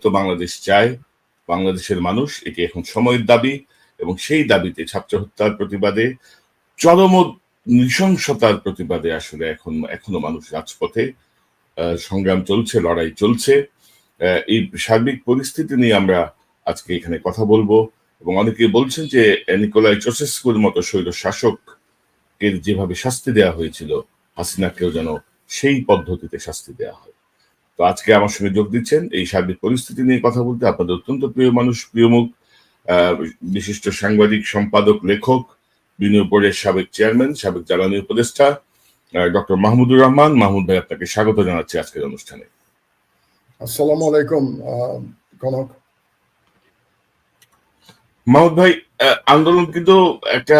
মুক্ত বাংলাদেশ চায়, বাংলাদেশের মানুষ, এটি এখন সময়ের দাবি, এবং সেই দাবিতে ছাত্র হত্যার প্রতিবাদে, চরম নৃশংসতার প্রতিবাদে আসলে এখন, এখনও মানুষ রাজপথে সংগ্রাম চলছে, লড়াই চলছে। এই সার্বিক পরিস্থিতি নিয়ে আমরা আজকে এখানে কথা বলব, এবং অনেকে বলছেন যে, নিকোলাই চোসেস্কুর মতো শৈল শাসক এর যেভাবে শাস্তি দেওয়া হয়েছিল, হাসিনাকেও যেন সেই পদ্ধতিতে শাস্তি দেওয়া হয়। তো আজকে আমার সঙ্গে যোগ দিচ্ছেন। এই সার্বিক পরিস্থিতি নিয়ে কথা বলতে আপনাদের অত্যন্ত প্রিয় মানুষ প্রিয় মুখ বিশিষ্ট সাংবাদিক সম্পাদক লেখক বিনিয়োগ বোর্ডের সাবেক চেয়ারম্যান সাবেক জ্বালানি উপদেষ্টা ডক্টর মাহমুদুর রহমান। মাহমুদ ভাই আপনাকে স্বাগত জানাচ্ছি আজকের অনুষ্ঠানে। আসসালামু আলাইকুম কনক। মাহমুদ ভাই আন্দোলন কিন্তু একটা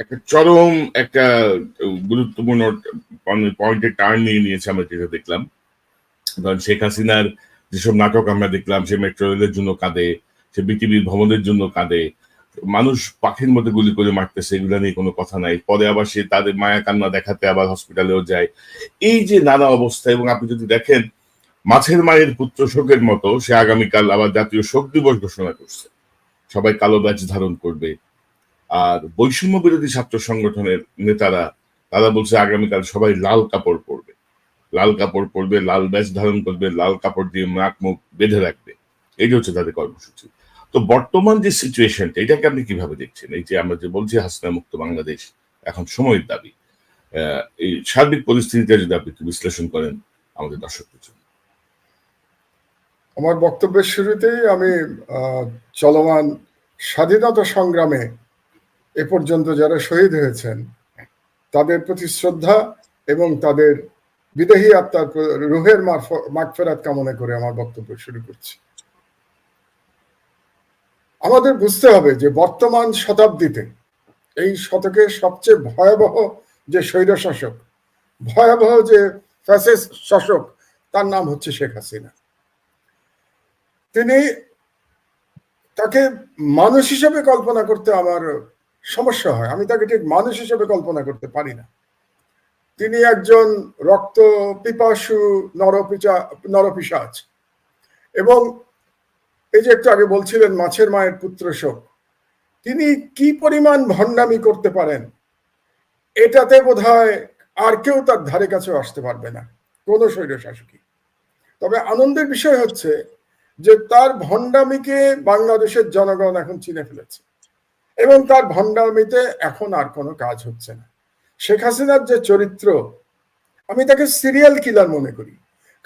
একটা চরম একটা গুরুত্বপূর্ণ পয়েন্টে টার্ন নিয়ে নিয়েছে আমরা যেটা দেখলাম। কারণ শেখ হাসিনার যেসব নাটক আমরা দেখলাম, সে মেট্রো রেলের জন্য কাঁদে, সে বিটিভির ভবনের জন্য কাঁদে, মানুষ পাখির মধ্যে গুলি করে মারতেছে, এগুলো নিয়ে কোনো কথা নাই। পরে আবার সে তাদের মায়া কান্না দেখাতে আবার হসপিটালেও যায়। এই যে নানা অবস্থা, এবং আপনি যদি দেখেন, মাছের মায়ের পুত্র শোকের মতো সে আগামীকাল আবার জাতীয় শোক দিবস ঘোষণা করছে। সবাই কালো ব্যাচ ধারণ করবে। আর বৈষম্য বিরোধী ছাত্র সংগঠনের নেতারা, তারা বলছে আগামীকাল সবাই লাল কাপড় লাল কাপড় পরবে, লাল ব্যাস ধারণ করবে, লাল কাপড় দিয়ে নাক মুখ বেঁধে রাখবে। এইটা হচ্ছে তাদের কর্মসূচি। তো বর্তমান যে সিচুয়েশনটা এটাকে আপনি কীভাবে দেখছেন? এই যে আমরা যে বলছি, হাসনা মুক্ত বাংলাদেশ, এখন সময়ের দাবি। এই সার্বিক পরিস্থিতিটা যদি আপনি একটু বিশ্লেষণ করেন আমাদের দর্শকদের জন্য। আমার বক্তব্যের শুরুতেই আমি চলমান স্বাধীনতা সংগ্রামে এ পর্যন্ত যারা শহীদ হয়েছেন, তাদের প্রতি শ্রদ্ধা এবং তাদের বিদেহী আত্মার রুহের মাগফেরাত কামনা করে আমার বক্তব্য শুরু করছি। আমাদের বুঝতে হবে যে বর্তমান শতাব্দীতে এই শতকের সবচেয়ে ভয়াবহ যে স্বৈর শাসক, ভয়াবহ যে ফ্যাসিস্ট শাসক, তার নাম হচ্ছে শেখ হাসিনা। তিনি তাকে মানুষ হিসেবে কল্পনা করতে আমার সমস্যা হয়। আমি তাকে ঠিক মানুষ হিসেবে কল্পনা করতে পারি না। তিনি একজন রক্ত পিপাসু নরপিচা নরপিসাচ এবং এই যে একটু আগে বলছিলেন মাছের মায়ের পুত্র শোক, তিনি কি পরিমাণ ভণ্ডামি করতে পারেন? এটাতে বোধ আর কেউ তার ধারে কাছেও আসতে পারবে না, কোনো স্বৈর শাসকই তবে আনন্দের বিষয় হচ্ছে যে তার ভণ্ডামিকে বাংলাদেশের জনগণ এখন চিনে ফেলেছে এবং তার ভণ্ডামিতে এখন আর কোনো কাজ হচ্ছে না। শেখ হাসিনার যে চরিত্র আমি তাকে সিরিয়াল কিলার মনে করি।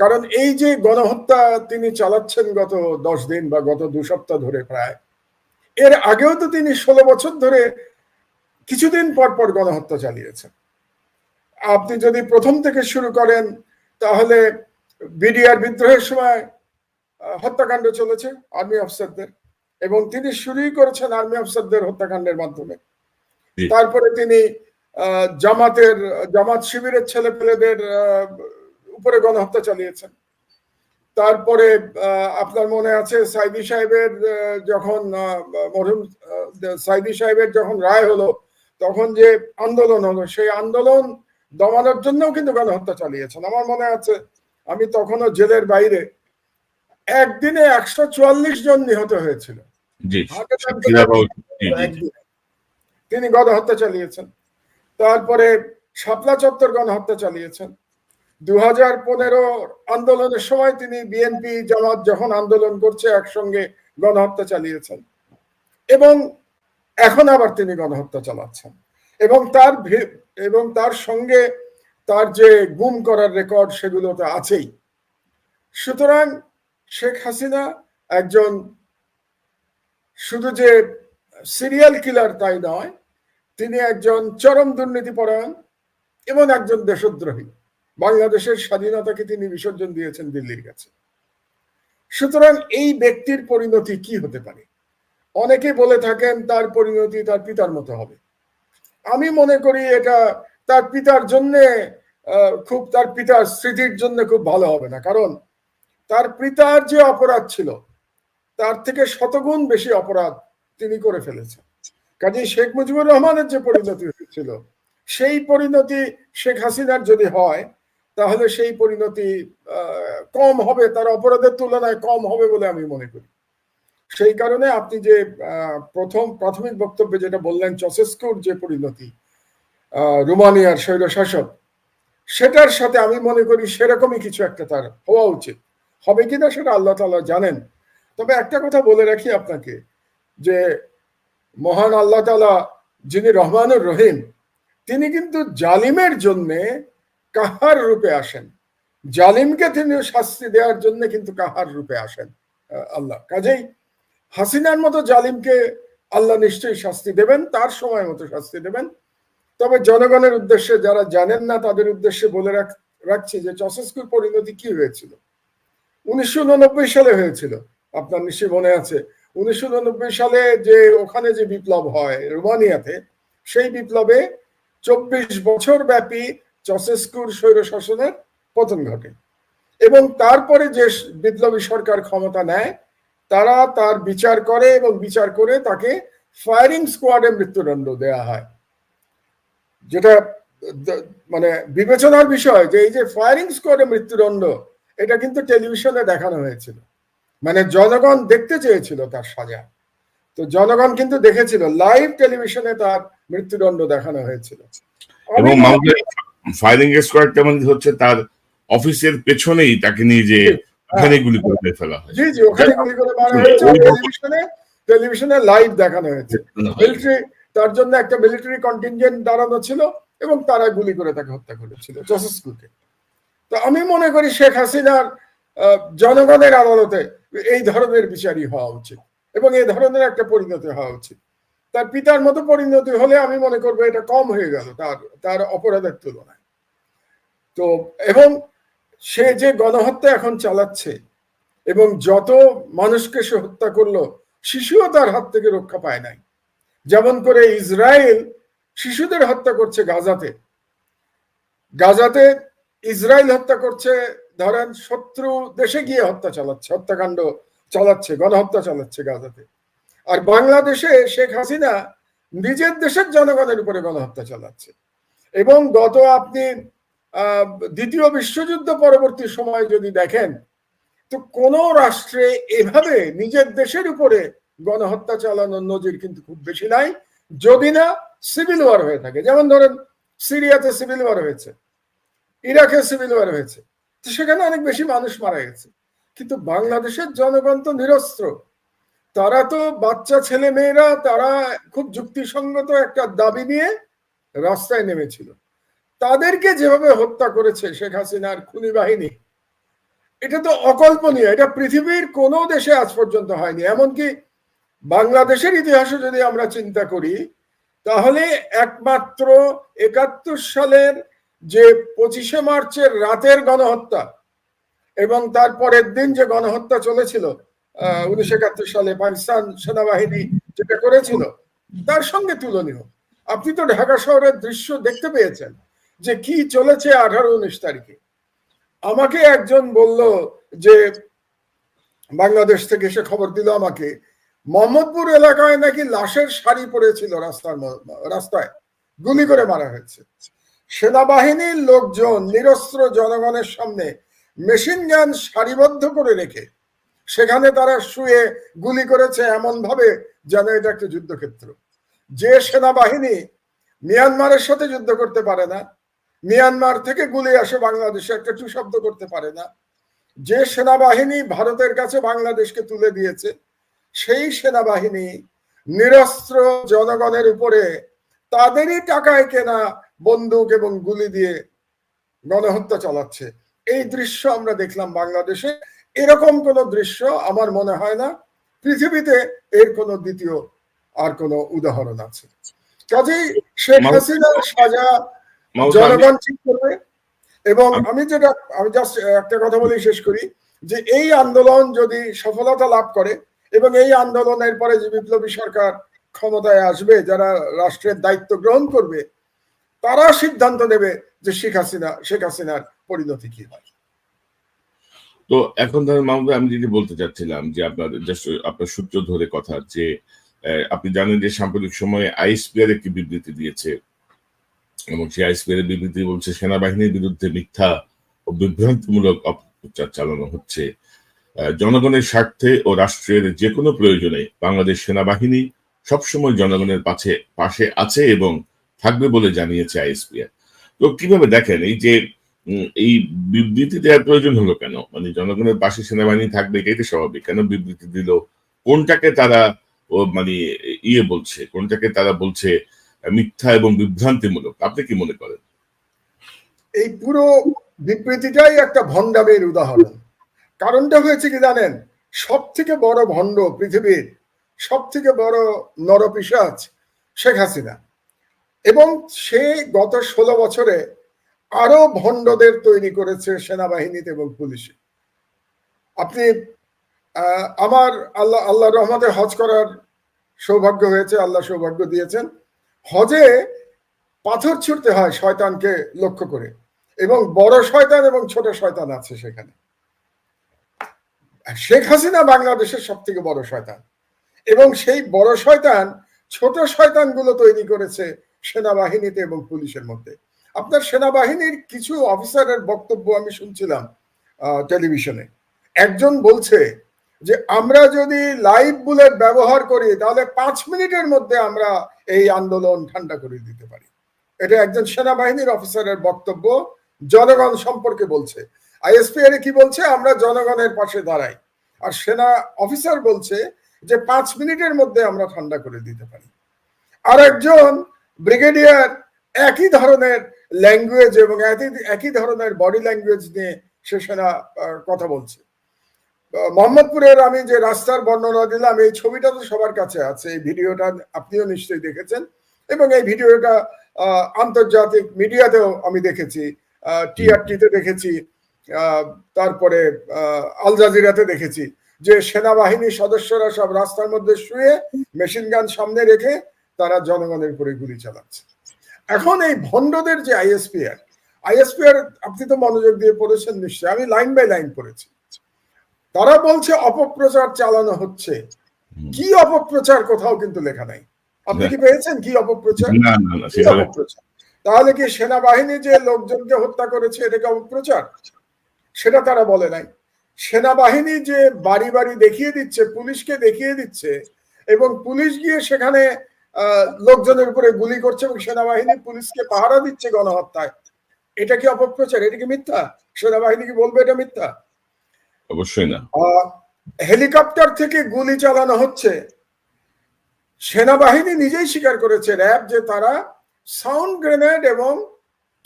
কারণ এই যে গণহত্যা তিনি চালাচ্ছেন গত দশ দিন বা গত দু সপ্তাহ ধরে প্রায় এর আগেও তো তিনি ষোলো বছর ধরে কিছুদিন পর পর গণহত্যা চালিয়েছেন। আপনি যদি প্রথম থেকে শুরু করেন তাহলে বিডিআর বিদ্রোহের সময় হত্যাকাণ্ড চলেছে আর্মি অফিসারদের এবং তিনি শুরুই করেছেন আর্মি অফিসারদের হত্যাকাণ্ডের মাধ্যমে। তারপরে তিনি জামাতের জামাত শিবিরের ছেলে পেলেদের উপরে গণহত্যা চালিয়েছেন। তারপরে আপনার মনে আছে সাইদি সাহেবের যখন মরহুম সাইদি সাহেবের যখন রায় হলো তখন যে আন্দোলন হলো সেই আন্দোলন দমানোর জন্যও কিন্তু গণহত্যা চালিয়েছেন। আমার মনে আছে আমি তখনও জেলের বাইরে একদিনে একশো চুয়াল্লিশ জন নিহত হয়েছিল। তিনি গণহত্যা চালিয়েছেন। তারপরে শাপলা চত্বর গণহত্যা চালিয়েছেন। দু হাজার পনেরো আন্দোলনের সময় তিনি বিএনপি জামাত যখন আন্দোলন করছে, একসঙ্গে গণহত্যা চালিয়েছেন। এবং এখন আবার তিনি গণহত্যা চালাচ্ছেন। এবং তার এবং তার সঙ্গে তার যে গুম করার রেকর্ড সেগুলো তো আছেই। সুতরাং শেখ হাসিনা একজন শুধু যে সিরিয়াল কিলার তাই নয় তিনি একজন চরম দুর্নীতিপরায়ণ এবং একজন দেশদ্রোহী। বাংলাদেশের স্বাধীনতাকে তিনি বিসর্জন দিয়েছেন দিল্লির কাছে। সুতরাং এই ব্যক্তির পরিণতি কি হতে পারে? অনেকে বলে থাকেন, তার পরিণতি তার পিতার মতো হবে। আমি মনে করি এটা তার পিতার জন্য খুব তার পিতার স্মৃতির জন্য খুব ভালো হবে না। কারণ তার পিতার যে অপরাধ ছিল, তার থেকে শতগুণ বেশি অপরাধ তিনি করে ফেলেছেন। কাজে শেখ মুজিবুর রহমানের যে পরিণতি হয়েছিল, সেই পরিণতি শেখ হাসিনার যদি হয়, তাহলে সেই পরিণতি কম হবে, তার অপরাধের তুলনায় কম হবে বলে আমি মনে করি। সেই কারণে আপনি যে প্রথম প্রাথমিক বক্তব্যে যেটা বললেন, চসেস্কুর যে পরিণতি রোমানিয়ার স্বৈরশাসক, সেটার সাথে আমি মনে করি সেরকমই কিছু একটা তার হওয়া উচিত। হবে কিনা সেটা আল্লাহ তাআলা জানেন। তবে একটা কথা বলে রাখি আপনাকে, যে মহান আল্লাহ তালা যিনি রহমানুর রহিম, তিনি কিন্তু জালিমের জন্যে কাহার রূপে আসেন? জালিমকে তিনি শাস্তি দেওয়ার জন্য কিন্তু কাহার রূপে আসেন? আল্লাহ। কাজেই হাসিনার মতো জালিমকে আল্লাহ নিশ্চয়ই শাস্তি দেবেন, তার সময় মতো শাস্তি দেবেন। তবে জনগণের উদ্দেশ্যে যারা জানেন না, তাদের উদ্দেশ্যে বলে রাখ- রাখছি যে চসেস্কুর পরিণতি কি হয়েছিল? উনিশশো উননব্বই সালে হয়েছিল। আপনার নিশ্চয়ই মনে আছে উনিশশো উননব্বই সালে যে ওখানে যে বিপ্লব হয় রোমানিয়াতে, সেই বিপ্লবে চব্বিশ বছর ব্যাপী চসেস্কুর স্বৈর শাসনের পতন ঘটে। এবং তারপরে যে বিপ্লবী সরকার ক্ষমতা নেয়, তারা তার বিচার করে এবং বিচার করে তাকে ফায়ারিং স্কোয়াডে মৃত্যুদণ্ড দেয়া হয়। যেটা মানে বিবেচনার বিষয় যে এই যে ফায়ারিং স্কোয়াডে মৃত্যুদণ্ড, এটা কিন্তু টেলিভিশনে দেখানো হয়েছিল। মানে জনগণ দেখতে চেয়েছিল তার সাজা। তো জনগণ কিন্তু দেখেছিল লাইভ টেলিভিশনে তার মৃত্যুদণ্ড দেখানো হয়েছিল। এবং ফায়ারিং স্কোয়াডটা মানে হচ্ছে তার অফিসের পেছনেই তাকে নিয়ে যে ওখানে গুলি করে ফেলা হয়। জি জি ওখানে গুলি করে মারা হয়েছে টেলিভিশনে টেলিভিশনে লাইভ দেখানো হয়েছে। মিলিটারি তার জন্য একটা মিলিটারি কন্টিনজেন্ট দাঁড়ানো ছিল এবং তারা গুলি করে তাকে হত্যা করেছিল জসেসকুকে তো আমি মনে করি শেখ হাসিনার জনগণের আদালতে এই ধরনের বিচারই হওয়া উচিত। এবং এই ধরনের একটা পরিণতি হওয়া উচিত। তার পিতার মতো পরিণতি হলে আমি মনে করব এটা কম হয়ে গেল, তার তার অপরাধের তুলনায়। তো, এবং সে যে গণহত্যা এখন চালাচ্ছে, এবং যত মানুষকে সে হত্যা করল, শিশুও তার হাত থেকে রক্ষা পায় নাই। যেমন করে ইসরায়েল শিশুদের হত্যা করছে গাজাতে। গাজাতে ইসরায়েল হত্যা করছে ধরেন শত্রু দেশে গিয়ে হত্যা চালাচ্ছে, হত্যাকাণ্ড চালাচ্ছে, গণহত্যা চালাচ্ছে গাজাতে। আর বাংলাদেশে শেখ হাসিনা নিজের দেশের জনগণের উপরে গণহত্যা চালাচ্ছে। এবং গত আপনি দ্বিতীয় বিশ্বযুদ্ধ পরবর্তী সময় যদি দেখেন, তো কোন রাষ্ট্রে এভাবে নিজের দেশের উপরে গণহত্যা চালানোর নজির কিন্তু খুব বেশি নাই, যদি না সিভিল ওয়ার হয়ে থাকে। যেমন ধরেন সিরিয়াতে সিভিল ওয়ার হয়েছে, ইরাকে সিভিল ওয়ার হয়েছে। তো সেখানে অনেক বেশি মানুষ মারা গেছে। কিন্তু বাংলাদেশের জনগণ তো নিরস্ত্র। তারা তো বাচ্চা ছেলে মেয়েরা, তারা খুব যুক্তিসঙ্গত একটা দাবি নিয়ে রাস্তায় নেমেছিল। তাদেরকে যেভাবে হত্যা করেছে শেখ হাসিনার খুনি বাহিনী, এটা তো অকল্পনীয়। এটা পৃথিবীর কোনো দেশে আজ পর্যন্ত হয়নি। এমনকি বাংলাদেশের ইতিহাসে যদি আমরা চিন্তা করি, তাহলে একমাত্র একাত্তর সালের যে পঁচিশে মার্চের রাতের গণহত্যা এবং তার পরের দিন যে গণহত্যা চলেছিল উনিশশো একাত্তর সালে পাকিস্তান সেনাবাহিনী যেটা করেছিল, তার সঙ্গে তুলনীয়। আপনি তো ঢাকা শহরের দৃশ্য দেখতে পেয়েছেন যে কি চলেছে আঠারো উনিশ তারিখে। আমাকে একজন বলল যে বাংলাদেশ থেকে সে খবর দিল আমাকে, মোহাম্মদপুর এলাকায় নাকি লাশের শাড়ি পড়েছিল রাস্তার রাস্তায়, গুলি করে মারা হয়েছে। সেনাবাহিনীর লোকজন নিরস্ত্র জনগণের সামনে মেশিন গান সারিবদ্ধ করে রেখে সেখানে তারা শুয়ে গুলি করেছে এমন ভাবে যেন এটা একটা যুদ্ধক্ষেত্র। যে সেনাবাহিনী মিয়ানমারের সাথে যুদ্ধ করতে পারে না, মিয়ানমার থেকে গুলি আসে বাংলাদেশে একটা টু শব্দ করতে পারে না, যে সেনাবাহিনী ভারতের কাছে বাংলাদেশকে তুলে দিয়েছে, সেই সেনাবাহিনী নিরস্ত্র জনগণের উপরে তাদেরই টাকায় কেনা বন্দুক এবং গুলি দিয়ে গণহত্যা চালাচ্ছে। এই দৃশ্য আমরা দেখলাম বাংলাদেশে। এরকম কোন দৃশ্য আমার মনে হয় না। পৃথিবীতে এর কোনো দ্বিতীয় আর কোনো উদাহরণ আছে। কাজেই শেখ হাসিনার সাজা জনগণ ঠিক করবে। এবং আমি যেটা আমি জাস্ট একটা কথা বলেই শেষ করি যে এই আন্দোলন যদি সফলতা লাভ করে এবং এই আন্দোলনের পরে যে বিপ্লবী সরকার ক্ষমতায় আসবে যারা রাষ্ট্রের দায়িত্ব গ্রহণ করবে তারা সিদ্ধান্ত নেবে যে শেখ হাসিনা, শেখ হাসিনার পরিণতি কি হয়। তো এখন ধরেন মাহমুদ, আমি যেটি বলতে চাচ্ছিলাম যে আপনার আপনার সূত্র ধরে কথা যে আপনি জানেন যে সাম্প্রতিক সময়ে আইএসপিআর একটি বিবৃতি দিয়েছে এবং সেই আইএসপিআর বিবৃতি বলছে সেনাবাহিনীর বিরুদ্ধে মিথ্যা ও বিভ্রান্তিমূলক অপপ্রচার চালানো হচ্ছে। জনগণের স্বার্থে ও রাষ্ট্রের যে কোনো প্রয়োজনে বাংলাদেশ সেনাবাহিনী সবসময় জনগণের পাশে পাশে আছে এবং থাকবে বলে জানিয়েছে আইএসপিআর তো কীভাবে দেখেন এই যে এই বিবৃতি দেওয়ার প্রয়োজন হলো কেন? মানে জনগণের পাশে সেনাবাহিনী থাকবে, এটাই তো স্বাভাবিক। কেন বিবৃতি দিল? কোনটাকে তারা মানে ইয়ে বলছে? কোনটাকে তারা বলছে মিথ্যা এবং বিভ্রান্তিমূলক? আপনি কি মনে করেন? এই পুরো বিবৃতিটাই একটা ভণ্ডামের উদাহরণ। কারণটা হয়েছে কি জানেন? সব থেকে বড় ভণ্ড পৃথিবীর সব থেকে বড় নরপিসাচ শেখ হাসিনা। এবং সে গত ষোলো বছরে আরও ভণ্ডদের তৈরি করেছে সেনাবাহিনীতে এবং পুলিশে। আপনি আমার আল্লাহ আল্লাহ রহমতে হজ করার সৌভাগ্য হয়েছে, আল্লাহ সৌভাগ্য দিয়েছেন। হজে পাথর ছুটতে হয় শয়তানকে লক্ষ্য করে এবং বড় শয়তান এবং ছোট শয়তান আছে সেখানে। শেখ হাসিনা বাংলাদেশের সব থেকে বড় শয়তান এবং সেই বড় শয়তান ছোট শয়তানগুলো তৈরি করেছে সেনাবাহিনীতে এবং পুলিশের মধ্যে। আপনার সেনাবাহিনীর কিছু অফিসারের বক্তব্য আমি শুনছিলাম টেলিভিশনে। একজন বলছে যে, আমরা যদি লাইভ বুলেট ব্যবহার করি, তাহলে পাঁচ মিনিটের মধ্যে আমরা এই আন্দোলন ঠান্ডা করে দিতে পারি। এটা একজন সেনাবাহিনীর অফিসারের বক্তব্য, জনগণ সম্পর্কে বলছে। আইএসপিআর কি বলছে? আমরা জনগণের পাশে দাঁড়াই। আর সেনা অফিসার বলছে যে, পাঁচ মিনিটের মধ্যে আমরা ঠান্ডা করে দিতে পারি। আর একজন ব্রিগেডিয়ার একই ধরনের ল্যাঙ্গুয়েজ এবং একই ধরনের বডি ল্যাঙ্গুয়েজ নিয়ে সে সেনা কথা বলছে। মোহাম্মদপুরের আমি যে রাস্তার বর্ণনা দিলাম, এই ছবিটা তো সবার কাছে আছে, এই ভিডিওটা আপনিও নিশ্চয়ই দেখেছেন এবং এই ভিডিওটা আন্তর্জাতিক মিডিয়াতেও আমি দেখেছি টিআরটিতে দেখেছি তারপরে আল জাজিরাতে দেখেছি যে সেনাবাহিনীর সদস্যরা সব রাস্তার মধ্যে শুয়ে মেশিন গান সামনে রেখে তারা জনগণের উপরে গুলি চালাচ্ছে। এখন এই ভণ্ডদের যে আইএসপিআর আইএসপিআর আপনি তো মনোযোগ দিয়ে পড়েছেন নিশ্চয়ই আমি লাইন বাই লাইন পড়েছি। তারা বলছে অপপ্রচার চালানো হচ্ছে। কি অপপ্রচার কোথাও কিন্তু লেখা নাই। আপনি কি পেয়েছেন কি অপপ্রচার? অপপ্রচার? তাহলে কি সেনাবাহিনী যে লোকজনকে হত্যা করেছে এটাকে অপপ্রচার? সেটা তারা বলে নাই। সেনাবাহিনী যে বাড়ি বাড়ি দেখিয়ে দিচ্ছে পুলিশকে দেখিয়ে দিচ্ছে এবং পুলিশ গিয়ে সেখানে লোকজনের উপরে গুলি করছে এবং সেনাবাহিনী পুলিশকে পাহারা দিচ্ছে গণহত্যায়। এটা কি অপপ্রচার? এটা কি মিথ্যা? সেনাবাহিনী কি বলবে এটা মিথ্যা? অবশ্যই না। হেলিকপ্টার থেকে গুলি চালানো হচ্ছে। সেনাবাহিনী নিজেই স্বীকার করেছে র্যাব যে তারা সাউন্ড গ্রেনেড এবং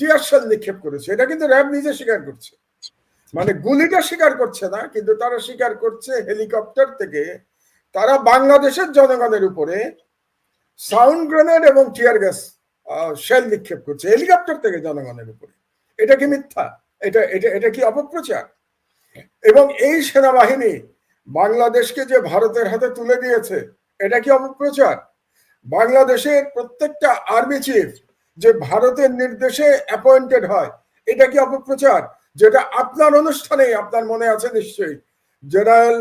টিয়ার শেল নিক্ষেপ করেছে। এটা কিন্তু র্যাব নিজে স্বীকার করছে। মানে গুলিটা স্বীকার করছে না কিন্তু তারা স্বীকার করছে হেলিকপ্টার থেকে তারা বাংলাদেশের জনগণের উপরে সাউন্ড গ্রেনেড এবং টিয়ার গ্যাস শেল নিক্ষেপ করছে। হেলিকপ্টার থেকে জনগণের উপরে। এটা কি মিথ্যা? এটা এটা এটা কি অপপ্রচার? এবং এই সেনাবাহিনী বাংলাদেশকে যে ভারতের হাতে তুলে দিয়েছে, এটা কি অপপ্রচার? বাংলাদেশের প্রত্যেকটা আর্মি চিফ যে ভারতের নির্দেশে অ্যাপয়েন্টেড হয়, এটা কি অপপ্রচার? যেটা আপনার অনুষ্ঠানে আপনার মনে আছে নিশ্চয়ই। জেনারেল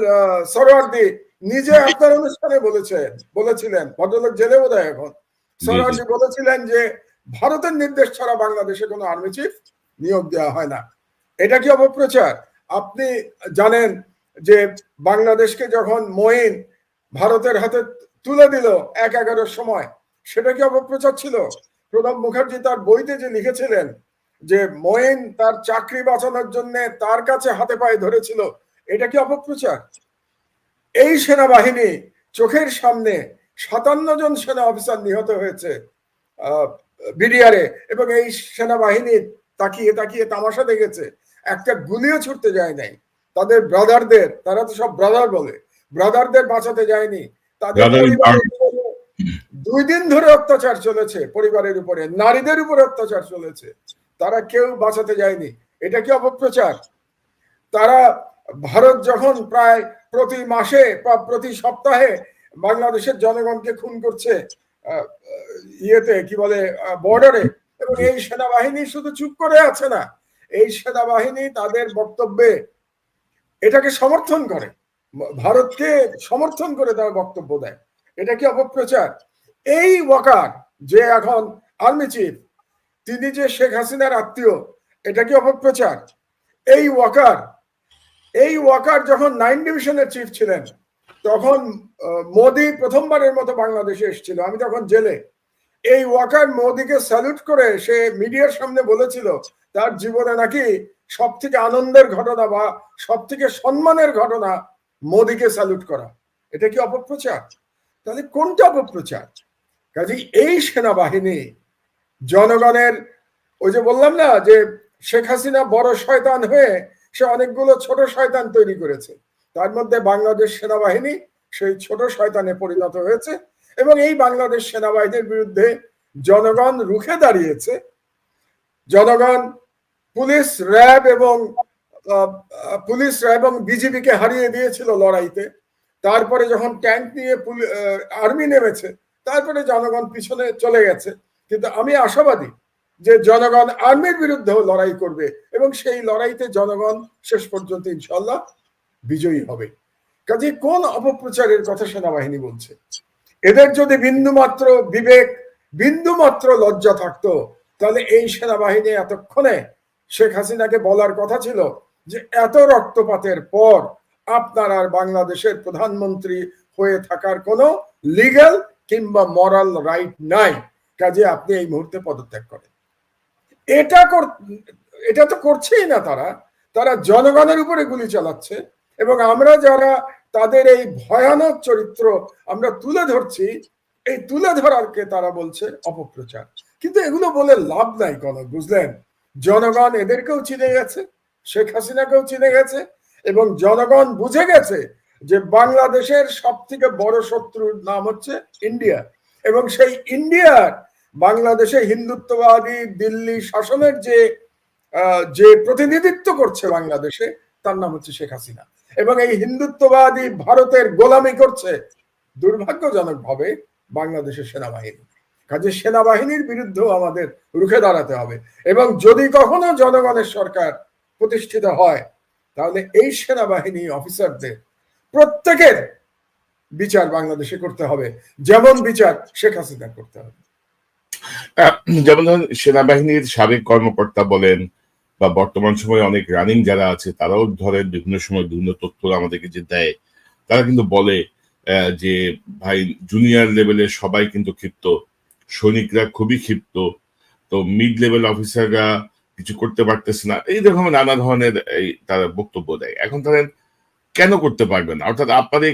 সরওয়ার্দি নিজে আপনার অনুষ্ঠানে বলেছেন বলেছিলেন ভদ্রলোক জেলে বোধ হয় এখন সরওয়ার্দি বলেছিলেন যে ভারতের নির্দেশ ছাড়া বাংলাদেশে কোনো আর্মি চিফ নিয়োগ দেওয়া হয় না। এটা কি অপপ্রচার? আপনি জানেন যে বাংলাদেশকে যখন মঈন ভারতের হাতে তুলে দিল এক এগারোর সময় সেটা কি অপপ্রচার ছিল? প্রণব মুখার্জি তার বইতে যে লিখেছিলেন যে মঈন তার চাকরি বাঁচানোর জন্য তার কাছে হাতে পায়ে ধরেছিল এটা কি অপপ্রচার? এই সেনাবাহিনী চোখের সামনে সাতান্ন জন সেনা অফিসার নিহত হয়েছে বিডিআরে এবং এই সেনাবাহিনী তাকিয়ে তাকিয়ে তামাশা দেখেছে। একটা গুলিও ছুটতে যায় নাই। তাদের ব্রাদারদের তারা তো সব ব্রাদার বলে ব্রাদারদের বাঁচাতে যায়নি। তাদের দুই দিন ধরে অত্যাচার চলেছে পরিবারের উপরে নারীদের উপরে অত্যাচার চলেছে। তারা কেউ বাঁচাতে যায়নি। এটা কি অপপ্রচার? তারা ভারত যখন প্রায় প্রতি মাসে প্রতি সপ্তাহে বাংলাদেশের জনগণকে খুন করছে ইয়েতে, কি বলে বর্ডারে এবং এই সেনাবাহিনী শুধু চুপ করে আছে না, এই সেনাবাহিনী তাদের বক্তব্যে এটাকে সমর্থন করে, ভারতকে সমর্থন করে তার বক্তব্য দেয়। এটা কি অপপ্রচার? এই ওয়াকার, যে এখন আর্মি চিফ, তিনি যে শেখ হাসিনার আত্মীয়, এটা কি অপপ্রচার? এই ওয়াকার এই ওয়াকার যখন নাইন ডিভিশনের চিফ ছিলেন, তখন মোদি প্রথমবারের মতো বাংলাদেশে এসেছিল। আমি তখন জেলে। এই ওয়াকার মোদিকে স্যালুট করে সে মিডিয়ার সামনে বলেছিল, তার জীবনে নাকি সব থেকে আনন্দের ঘটনা বা সব থেকে সম্মানের ঘটনা মোদিকে স্যালুট করা। এটা কি অপপ্রচার? তাহলে কোনটা অপপ্রচার? কাজে এই সেনাবাহিনী জনগণের, ওই যে বললাম না যে শেখ হাসিনা বড় শয়তান হয়ে সে অনেকগুলো ছোট শয়তান তৈরি করেছে। তার মধ্যে বাংলাদেশ সেনাবাহিনী সেই ছোট শয়তানে পরিণত হয়েছে এবং এই বাংলাদেশ সেনাবাহিনীর বিরুদ্ধে জনগণ রুখে দাঁড়িয়েছে। জনগণ পুলিশ, র্যাব এবং পুলিশ, র্যাব এবং বিজিবিকে হারিয়ে দিয়েছিল লড়াইতে। তারপরে যখন ট্যাঙ্ক নিয়ে আর্মি নেমেছে, তারপরে জনগণ পিছনে চলে গেছে। কিন্তু আমি আশাবাদী যে জনগণ আর্মির বিরুদ্ধেও লড়াই করবে এবং সেই লড়াইতে জনগণ শেষ পর্যন্ত ইনশাল্লাহ বিজয়ী হবে। কাজে কোন অপপ্রচারের কথা সেনাবাহিনী বলছে? এদের যদি বিন্দুমাত্র বিবেক, বিন্দুমাত্র লজ্জা থাকতো, তাহলে এই সেনাবাহিনী এতক্ষণে শেখ হাসিনাকে বলার কথা ছিল যে এত রক্তপাতের পর আপনার আর বাংলাদেশের প্রধানমন্ত্রী হয়ে থাকার কোনো লিগ্যাল কিংবা মরাল রাইট নাই। কাজে আপনি এই মুহূর্তে পদত্যাগ করেন। এটা এটা তো করছেই না তারা। তারা জনগণের উপরে গুলি চালাচ্ছে এবং আমরা যারা তাদের এই ভয়ানক চরিত্র আমরা তুলে ধরছি, এই তুলে ধরারকে তারা বলছে অপপ্রচার। কিন্তু এগুলো বলে লাভ নাই কোনো, বুঝলেন? জনগণ এদেরকেও চিনে গেছে, শেখ হাসিনাকেও চিনে গেছে এবং জনগণ বুঝে গেছে যে বাংলাদেশের সব থেকে বড় শত্রুর নাম হচ্ছে ইন্ডিয়া। এবং সেই ইন্ডিয়ার বাংলাদেশে হিন্দুত্ববাদী দিল্লি শাসনের যে যে প্রতিনিধিত্ব করছে বাংলাদেশে, তার নাম হচ্ছে শেখ হাসিনা। এবং এই হিন্দুত্ববাদী ভারতের গোলামি করছে দুর্ভাগ্যজনক ভাবে বাংলাদেশের সেনাবাহিনী। কাজে সেনাবাহিনীর বিরুদ্ধেও আমাদের রুখে দাঁড়াতে হবে। এবং যদি কখনো জনগণের সরকার প্রতিষ্ঠিত হয়, তাহলে এই সেনাবাহিনী অফিসারদের প্রত্যেকের বিচার বাংলাদেশে করতে হবে। যেমন বিচার শেখ হাসিনা করতে হবে। যেমন ধরেন, সেনাবাহিনীর সাবেক কর্মকর্তা বলেন বা বর্তমান সময়ে অনেক রানিং যারা আছে, তারাও ধরেন বিভিন্ন সময় বিভিন্ন তথ্য আমাদেরকে যে দেয়, তারা কিন্তু বলে যে ভাই জুনিয়র লেভেলের সবাই কিন্তু ক্ষিপ্ত, সৈনিকরা খুবই ক্ষিপ্ত, তো মিড লেভেল অফিসাররা কিছু করতে পারতেছে না, এই রকম নানা ধরনের তারা বক্তব্য দেয়। এখন ধরেন, কেন করতে পারবে না? অর্থাৎ আপনাদের